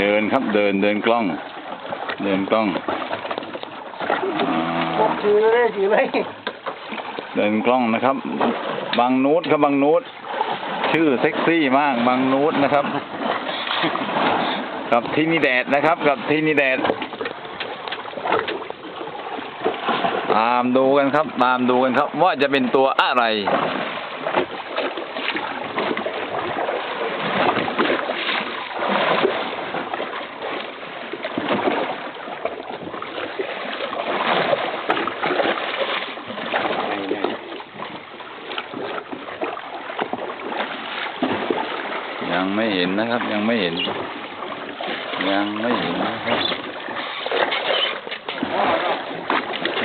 เดินครับเดินเดินกล้อง เดินกล้องอ่าถือเลยถือเลยเดินกล้องนะครับ บางนูดครับบางนูดชื่อเซ็กซี่มากบางนูดนะครับ กับที่นี่แดดนะครับ กับที่นี่แดดตามดูกันครับ ตามดูกันครับ ว่าจะเป็นตัวอะไร ยังไม่เห็นนะครับ ยังไม่เห็น ยังไม่เห็นนะครับ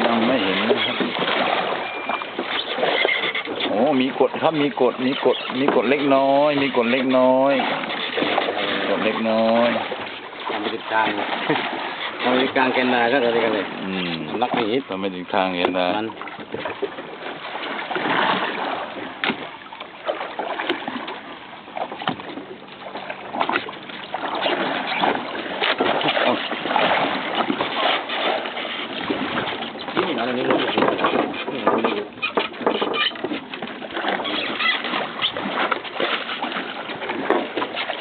ยังไม่เห็นนะครับโอ้มีกฎครับมีกฎมีกฎมีกฎเล็กน้อย มีกฎเล็กน้อยกฎเล็กน้อยทำไปติดกลางทำไปติดกลางแกนนาก็อะไรกันเลยอืมลักหนีทำไม่ถึงทางเห็นนะ มันนี่นะนี่รู้อยู่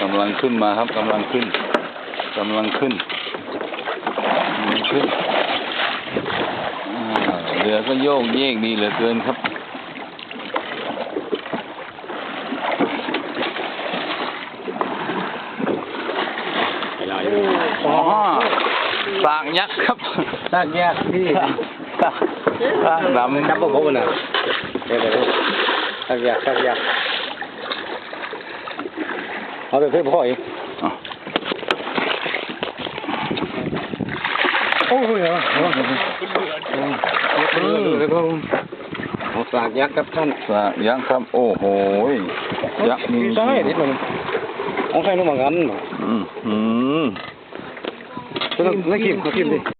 กำลังขึ้นมาครับกำลังขึ้นกำลังขึ้นกำลังขึ้นอ่าเรือก็โยกเยกดีเหลือเกินครับอ๋อสากยักษ์ครับซากแยกที่ สากสากดำจับพวกเขาน่ะเดี๋ยวเดี๋ยวซากแยกซากแยกเอาไปเพื่อพ่ออีกอ๋อโอ้ยเหรอโอ้ยเอาสากยักษ์ครับท่านสากยักษ์ครับ โอ้โหยยักษ์มีใช่นิดหนึ่งเอาใครรู้เหมือนกันอืมอืมต้องต้องกินต้องกินดิ